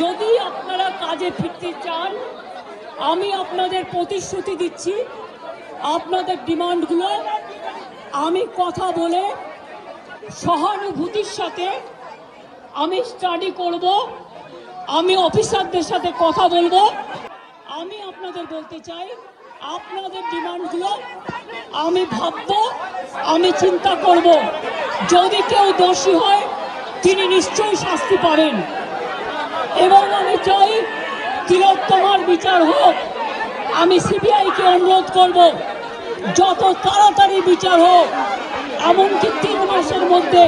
যদি আপনারা কাজে ফিরতে চান, আমি আপনাদের প্রতিশ্রুতি দিচ্ছি, আপনাদের ডিমান্ডগুলো আমি কথা বলে সহানুভূতির সাথে আমি স্টাডি করব, আমি অফিসারদের সাথে কথা বলব। আমি আপনাদের বলতে চাই, আপনাদের ডিমান্ডগুলো আমি ভাববো, আমি চিন্তা করব। যদি কেউ দোষী হয়, তিনি নিশ্চয়ই শাস্তি পাবেন। এবং আমি চাই তিলোত্তমার বিচার হোক। আমি সিবিআইকে অনুরোধ করব, যত তাড়াতাড়ি বিচার হোক, এমনকি তিন মাসের মধ্যে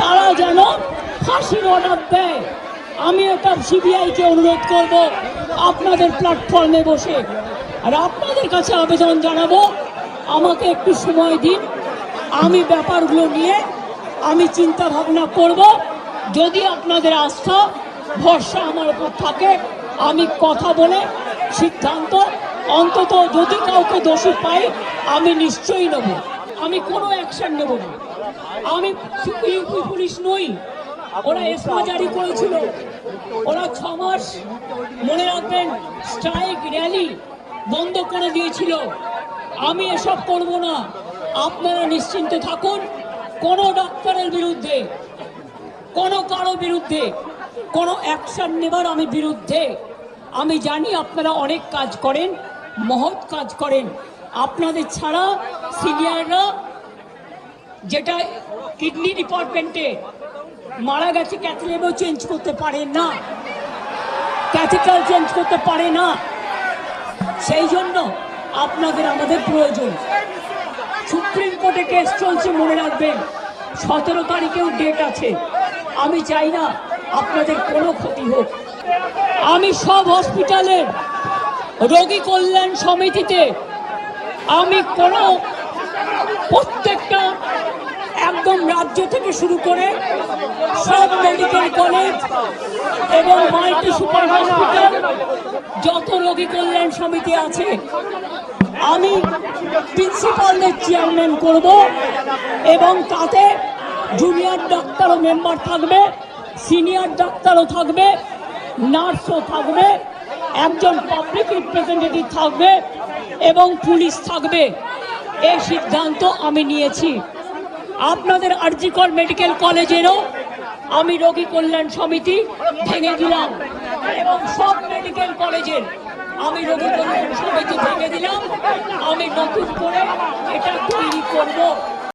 তারা যেন ফাঁসির অর্ডার দেয়। আমি এটা সিবিআইকে অনুরোধ করব, আপনাদের প্ল্যাটফর্মে বসে। আর আপনাদের কাছে আবেদন জানাব, আমাকে একটু সময় দিন। আমি ব্যাপারগুলো নিয়ে আমি চিন্তা ভাবনা করব। যদি আপনাদের আস্থা ভরসা আমার উপর থাকে। আমি কথা বলে সিদ্ধান্ত, অন্তত যদি কাউকে দোষী পাই, আমি নিশ্চয়ই নেব। আমি কোনো অ্যাকশন নেব না। আমি ইউপি পুলিশ নই। ওরা এসমা জারি করেছিল। ওরা ছ মাস মনে রাখবেন স্ট্রাইক র্যালি বন্ধ করে দিয়েছিল। আমি এসব করব না। আপনারা নিশ্চিন্তে থাকুন। কোনো ডাক্তারের বিরুদ্ধে, কোনো কারও বিরুদ্ধে কোনো অ্যাকশন নেবার আমি বিরুদ্ধে। আমি জানি আপনারা অনেক কাজ করেন, মহৎ কাজ করেন। আপনাদের ছাড়া সিনিয়ররা যেটা কিডনি ডিপার্টমেন্টে মারা গেছে ক্যাথলেবও চেঞ্জ করতে পারে না। ক্যাথিক্যাল চেঞ্জ করতে পারে না। সেই জন্য আপনাদের আমাদের প্রয়োজন। সুপ্রিম কোর্টে কেস চলছে, মনে রাখবেন। সতেরো তারিখেও ডেট আছে। আমি চাই না আপনাদের কোনো ক্ষতি হোক। আমি সব হসপিটালের রোগী কল্যাণ সমিতিতে আমি কোনো প্রত্যেকটা একদম রাজ্য থেকে শুরু করে সব মেডিকেল কলেজ এবং মাল্টি সুপার হসপিটাল যত রোগী কল্যাণ সমিতি আছে, আমি প্রিন্সিপালদের চেয়ারম্যান করব এবং তাতে জুনিয়র ডাক্তারও মেম্বার থাকবে। সিনিয়র ডাক্তারও থাকবে, নার্সও থাকবে, একজন পাবলিক রিপ্রেজেন্টেটিভ থাকবে এবং পুলিশ থাকবে। এই সিদ্ধান্ত আমি নিয়েছি। আপনাদের আরজিকর মেডিকেল কলেজেরও আমি রোগী কল্যাণ সমিতি ভেঙে দিলাম এবং সব মেডিকেল কলেজের আমি রোগী কল্যাণ সমিতি ভেঙে দিলাম। আমি নতুন করে এটা তৈরি করব।